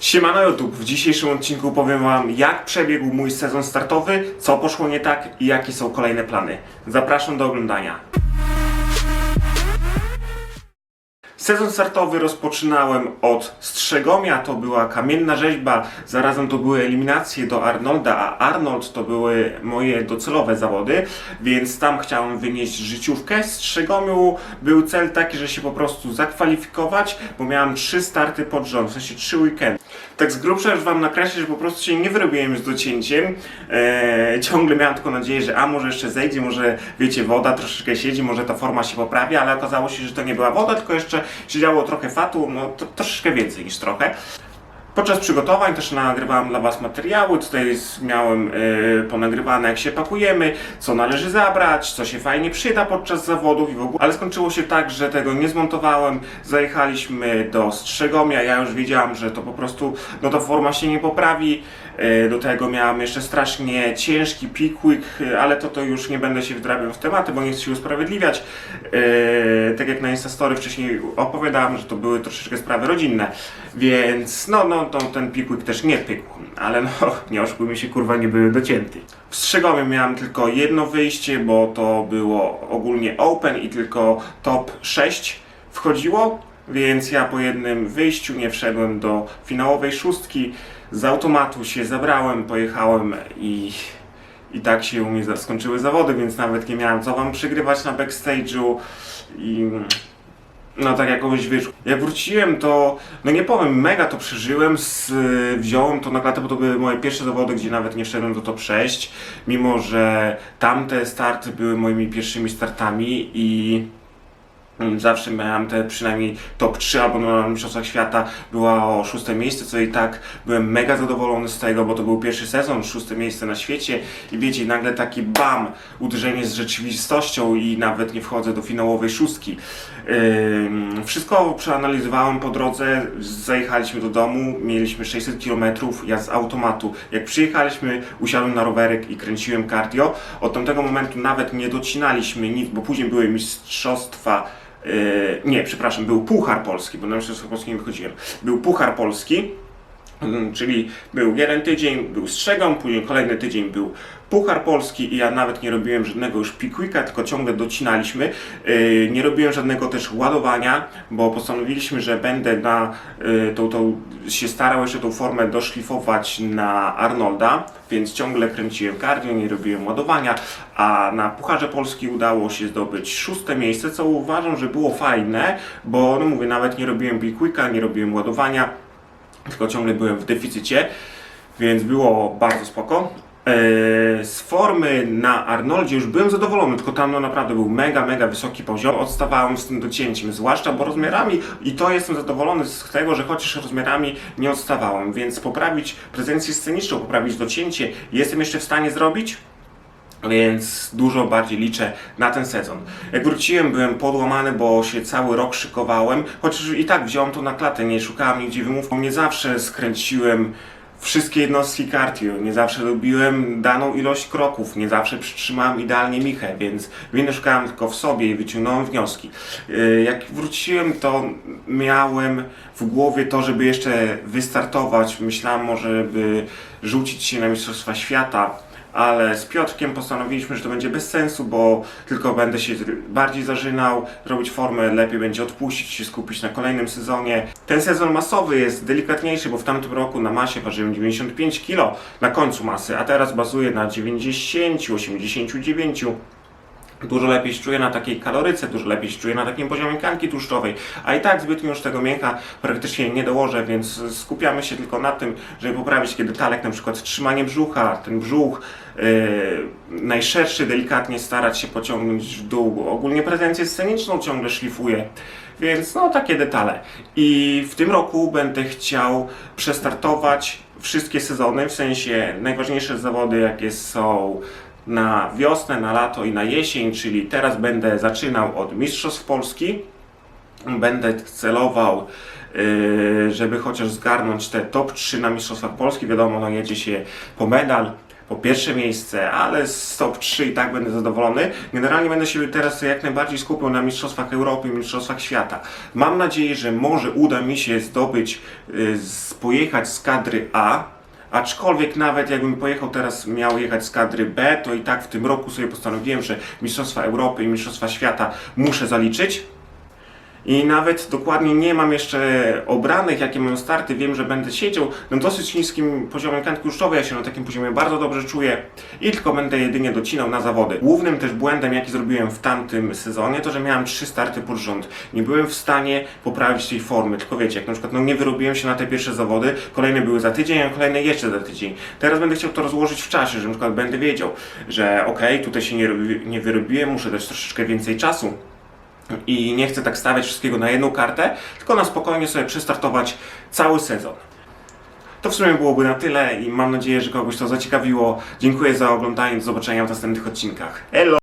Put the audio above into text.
Siemano YouTube, w dzisiejszym odcinku powiem Wam jak przebiegł mój sezon startowy, co poszło nie tak i jakie są kolejne plany. Zapraszam do oglądania. Sezon startowy rozpoczynałem od Strzegomia, to była kamienna rzeźba, zarazem to były eliminacje do Arnolda, a Arnold to były moje docelowe zawody, więc tam chciałem wynieść życiówkę. Strzegomiu był cel taki, że się po prostu zakwalifikować, bo miałem trzy starty pod rząd, w sensie trzy weekendy. Tak z grubsza już Wam nakreślę, że po prostu się nie wyrobiłem z docięciem. Eee, ciągle miałem tylko nadzieję, że a może jeszcze zejdzie, może wiecie, woda troszeczkę siedzi, może ta forma się poprawi, ale okazało się, że to nie była woda, tylko jeszcze siedziało trochę fatu, no to, troszeczkę więcej niż trochę. Podczas przygotowań też nagrywałem dla Was materiały, tutaj miałem y, ponagrywane jak się pakujemy, co należy zabrać, co się fajnie przyda podczas zawodów i w ogóle. Ale skończyło się tak, że tego nie zmontowałem, zajechaliśmy do Strzegomia, ja już wiedziałem, że to po prostu, no ta forma się nie poprawi. Y, do tego miałem jeszcze strasznie ciężki pikwyk, y, ale to to już nie będę się wdrabiał w tematy, bo nie chcę się usprawiedliwiać. Y, tak jak na Instastory wcześniej opowiadałem, że to były troszeczkę sprawy rodzinne, więc no, no to ten pikwyk też nie pykł, ale no nie oszukujmy się, kurwa nie były docięty. W Strzegomiu miałem tylko jedno wyjście, bo to było ogólnie open i tylko top 6 wchodziło, więc ja po jednym wyjściu nie wszedłem do finałowej szóstki. Z automatu się zabrałem, pojechałem i, i tak się u mnie skończyły zawody, więc nawet nie miałem co wam przygrywać na backstage'u i no tak jakoś wyszło. Jak wróciłem to, no nie powiem, mega to przeżyłem, z, wziąłem to na klatę, bo to były moje pierwsze zawody, gdzie nawet nie wszedłem do top 6, mimo że tamte starty były moimi pierwszymi startami i Mm, Zawsze miałem te przynajmniej top 3 albo na Mistrzostwach Świata była o szóste miejsce, co i tak byłem mega zadowolony z tego, bo to był pierwszy sezon, szóste miejsce na świecie i wiecie, nagle taki bam, uderzenie z rzeczywistością i nawet nie wchodzę do finałowej szóstki. Wszystko przeanalizowałem po drodze, zajechaliśmy do domu, mieliśmy 600 km, ja z automatu. Jak przyjechaliśmy, usiadłem na rowerek i kręciłem cardio. Od tamtego momentu nawet nie docinaliśmy nic, bo później były mistrzostwa Yy, nie, przepraszam, był Puchar Polski, bo na Mistrzostwa Polskie nie wychodziłem. Był Puchar Polski, czyli był jeden tydzień, był strzegom, później kolejny tydzień był Puchar Polski i ja nawet nie robiłem żadnego już pikwika, tylko ciągle docinaliśmy. Yy, nie robiłem żadnego też ładowania, bo postanowiliśmy, że będę na yy, tą, tą się starał jeszcze tą formę doszlifować na Arnolda, więc ciągle kręciłem cardio, nie robiłem ładowania, a na Pucharze Polski udało się zdobyć szóste miejsce, co uważam, że było fajne, bo no mówię, nawet nie robiłem big nie robiłem ładowania, tylko ciągle byłem w deficycie, więc było bardzo spoko. Eee, Z formy na Arnoldzie już byłem zadowolony, tylko tam no naprawdę był mega, mega wysoki poziom. Odstawałem z tym docięciem, zwłaszcza bo rozmiarami i to jestem zadowolony z tego, że chociaż rozmiarami nie odstawałem, więc poprawić prezencję sceniczną, poprawić docięcie jestem jeszcze w stanie zrobić. Więc dużo bardziej liczę na ten sezon. Jak wróciłem, byłem podłamany, bo się cały rok szykowałem, chociaż i tak wziąłem to na klatę, nie szukałem nigdzie wymówki. Nie zawsze skręciłem wszystkie jednostki cardio, nie zawsze robiłem daną ilość kroków, nie zawsze przytrzymałem idealnie michę, więc winny szukałem tylko w sobie i wyciągnąłem wnioski. Yy, Jak wróciłem, to miałem w głowie to, żeby jeszcze wystartować. Myślałem może, by rzucić się na Mistrzostwa Świata, ale z Piotrkiem postanowiliśmy, że to będzie bez sensu, bo tylko będę się bardziej zażynał, robić formę, lepiej będzie odpuścić, się skupić na kolejnym sezonie. Ten sezon masowy jest delikatniejszy, bo w tamtym roku na masie ważyłem 95 kg na końcu masy, a teraz bazuję na 90, 89. Dużo lepiej się czuję na takiej kaloryce, dużo lepiej się czuję na takim poziomie tkanki tłuszczowej, a i tak zbytnio już tego mięcha praktycznie nie dołożę, więc skupiamy się tylko na tym, żeby poprawić kiedy talek, na przykład trzymanie brzucha, ten brzuch yy, najszerszy, delikatnie starać się pociągnąć w dół. Ogólnie prezencję sceniczną ciągle szlifuję. Więc no takie detale. I w tym roku będę chciał przestartować wszystkie sezony, w sensie najważniejsze zawody jakie są na wiosnę, na lato i na jesień, czyli teraz będę zaczynał od Mistrzostw Polski. Będę celował, yy, żeby chociaż zgarnąć te top 3 na Mistrzostwach Polski. Wiadomo, no jedzie się po medal, po pierwsze miejsce, ale z top 3 i tak będę zadowolony. Generalnie będę się teraz jak najbardziej skupiał na Mistrzostwach Europy Mistrzostwach Świata. Mam nadzieję, że może uda mi się zdobyć z pojechać z kadry A, aczkolwiek nawet jakbym pojechał teraz, miał jechać z kadry B, to i tak w tym roku sobie postanowiłem, że Mistrzostwa Europy i Mistrzostwa Świata muszę zaliczyć. I nawet dokładnie nie mam jeszcze obranych, jakie mają starty. Wiem, że będę siedział na dosyć niskim poziomie tłuszczowej. Ja się na takim poziomie bardzo dobrze czuję i tylko będę jedynie docinał na zawody. Głównym też błędem, jaki zrobiłem w tamtym sezonie, to że miałem trzy starty pod rząd. Nie byłem w stanie poprawić tej formy. Tylko wiecie, jak na przykład no, nie wyrobiłem się na te pierwsze zawody, kolejne były za tydzień, a kolejne jeszcze za tydzień. Teraz będę chciał to rozłożyć w czasie, że na przykład będę wiedział, że okej, tutaj się nie, nie wyrobiłem, muszę dać troszeczkę więcej czasu i nie chcę tak stawiać wszystkiego na jedną kartę, tylko na spokojnie sobie przestartować cały sezon. To w sumie byłoby na tyle i mam nadzieję, że kogoś to zaciekawiło. Dziękuję za oglądanie, do zobaczenia w następnych odcinkach. Elo!